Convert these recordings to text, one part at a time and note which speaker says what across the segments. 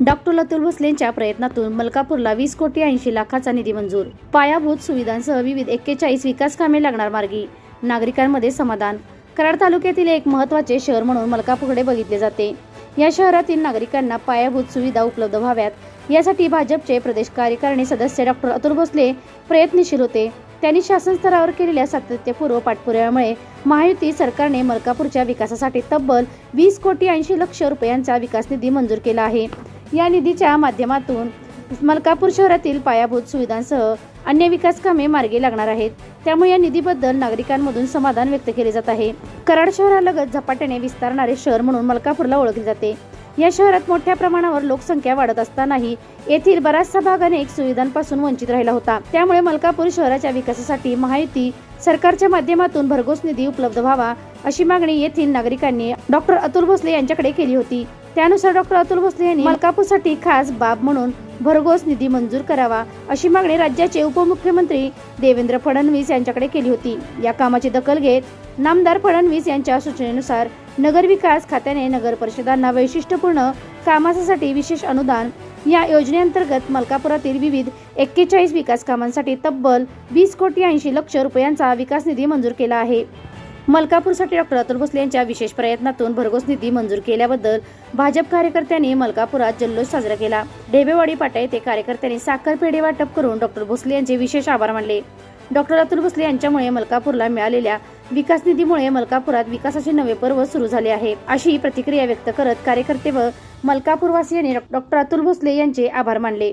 Speaker 1: Doctor Atul भोसलेंच्या प्रयत्नातून मलकापूरला वीस कोटी ऐंशी लाखाचा निधी मंजूर. पायाभूत सुविधांसह विविध एक्केचाळीस विकास कामे लागणार मार्गी. नागरिकांमध्ये समाधान. कराड तालुक्यातील एक महत्त्वाचे शहर म्हणून मलकापूरकडे बघितले जाते. या शहरातील नागरिकांना पायाभूत सुविधा उपलब्ध व्हाव्यात. यासाठी भाजपचे प्रदेश कार्यकारिणी सदस्य डॉक्टर अतुल भोसले प्रयत्नशील होते. त्यांनी शासन स्तरावर केलेल्या सातत्यपूर्व पाठपुराव्यामुळे महायुती सरकारने मलकापूरच्या विकासासाठी तब्बल वीस कोटी ऐंशी लक्ष रुपयांचा विकास निधी मंजूर केला आहे. या निधीच्या माध्यमातून मलकापूर शहरातील पायाभूत सुविधांसह अन्य विकास कामे मार्गी लागणार आहेत. त्यामुळे या निधीबद्दल नागरिकांमधून समाधान व्यक्त केले जात आहे. कराड शहरालगत झपाट्याने विस्तारणारे शहर म्हणून मलकापूरला ओळखले जाते. या शहरात मोठ्या प्रमाणावर लोकसंख्या वाढत असतानाही येथील बराचसा भाग अनेक सुविधांपासून वंचित राहिला होता. त्यामुळे मलकापूर शहराच्या विकासासाठी महायुती सरकारच्या माध्यमातून भरघोस निधी उपलब्ध व्हावा अशी मागणी येथील नागरिकांनी डॉक्टर अतुल भोसले यांच्याकडे केली होती. त्यानुसार डॉक्टर अतुल भोसले यांनी मलकापूरसाठी खास बाब म्हणून भरघोस निधी मंजूर करावा अशी मागणी राज्याचे उपमुख्यमंत्री देवेंद्र फडणवीस यांच्याकडे केली होती. या कामाची दखल घेत नामदार फडणवीस यांच्या सूचनेनुसार नगरविकास खात्याने नगर परिषदांना वैशिष्ट्यपूर्ण कामासाठी विशेष अनुदान या योजनेअंतर्गत मलकापुरातील विविध एक्केचाळीस विकास कामांसाठी तब्बल वीस कोटी ऐंशी लक्ष रुपयांचा विकास निधी मंजूर केला आहे. मलकापूरसाठी डॉक्टर अतुल भोसले यांच्या विशेष प्रयत्नातून भरघोस निधी मंजूर केल्याबद्दल भाजप कार्यकर्त्यांनी मलकापुरात जल्लोष साजरा केला. ढेबेवाडी पाटा येथे कार्यकर्त्यांनी साखर पेढे वाटप करून डॉक्टर भोसले यांचे विशेष आभार मानले. डॉक्टर अतुल भोसले यांच्यामुळे मलकापूरला मिळालेल्या विकास निधीमुळे मलकापुरात विकासाचे नवे पर्व सुरू झाले आहे अशी प्रतिक्रिया व्यक्त करत कार्यकर्ते व मलकापूरवासियांनी डॉक्टर अतुल भोसले यांचे आभार मानले.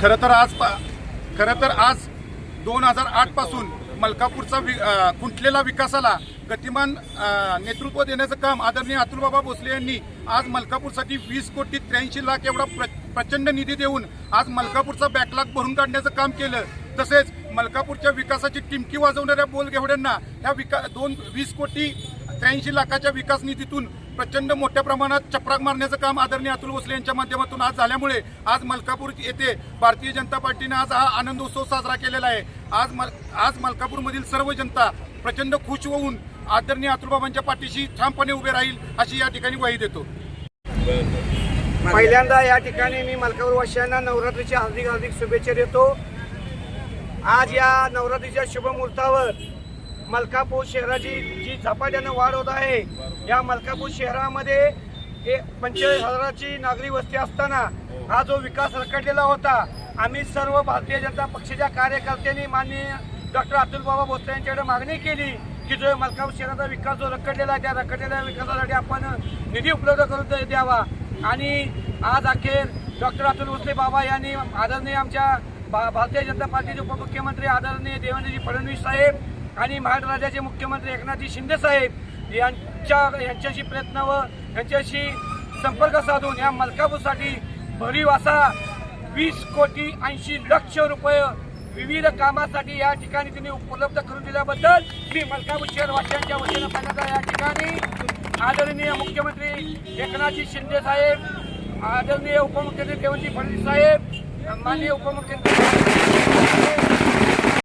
Speaker 2: खरं तर आज खरं तर आज दोन हजार आठपासून मलकापूरचा वि अ, खुंटलेला विकासाला गतिमान नेतृत्व देण्याचं काम आदरणीय अतुलबाबा भोसले यांनी आज मलकापूरसाठी वीस कोटी त्र्याऐंशी लाख एवढा प्र प्रचंड निधी देऊन आज मलकापूरचा बॅकलॉग भरून काढण्याचं काम केलं. तसेच मलकापूरच्या विकासाची टिमकी वाजवणाऱ्या बोलगेवड्यांना ह्या विका दोन वीस कोटी त्र्याऐंशी लाखाच्या विकास निधीतून प्रचंड मोठ्या प्रमाणात चपराक मारण्याचं काम आदरणीय अतुल भोसले यांच्या माध्यमातून आज झाल्यामुळे आज मलकापूर येथे भारतीय जनता पार्टीने आज हा आनंद उत्सव साजरा केलेला आहे. आज मल आज मलकापूरमधील सर्व जनता प्रचंड खुश होऊन आदरणीय अतुलबाबांच्या पाठीशी ठामपणे उभे राहील अशी या ठिकाणी ग्वाही देतो.
Speaker 3: पहिल्यांदा या ठिकाणी मी मलकापूरवासियांना नवरात्रीच्या हार्दिक हार्दिक शुभेच्छा देतो. आज या नवरात्रीच्या शुभमुहूर्तावर मलकापूर शहराची जी झपाट्यानं वाढ होत आहे या मलकापूर शहरामध्ये एक पंचेचाळीस हजाराची नागरी वस्ती असताना हा जो विकास रखडलेला होता आम्ही सर्व भारतीय जनता पक्षाच्या कार्यकर्त्यांनी माननीय डॉक्टर अतुल बाबा भोसले यांच्याकडे मागणी केली की जो मलकापूर शहराचा विकास जो रखडलेला आहे त्या रखडलेल्या विकासासाठी आपण निधी उपलब्ध करून द्यावा. आणि आज अखेर डॉक्टर अतुल भोसले बाबा यांनी आदरणीय आमच्या भा- भारतीय जनता पार्टीचे उपमुख्यमंत्री आदरणीय देवेंद्रजी फडणवीस साहेब आणि महाराष्ट्र मुख्यमंत्री एकनाथजी शिंदे साहेब यांच्या यांच्याशी प्रयत्न व यांच्याशी संपर्क साधून या मलकापूरसाठी भरीव असा वीस कोटी ऐंशी लक्ष रुपये विविध कामासाठी या ठिकाणी त्यांनी उपलब्ध करून दिल्याबद्दल मी मलकापूर शहरवासियांच्या वतीनं पहिल्यांदा या ठिकाणी आदरणीय मुख्यमंत्री एकनाथजी शिंदे साहेब आदरणीय उपमुख्यमंत्री देवजी फडणवीस साहेब माननीय उपमुख्यमंत्री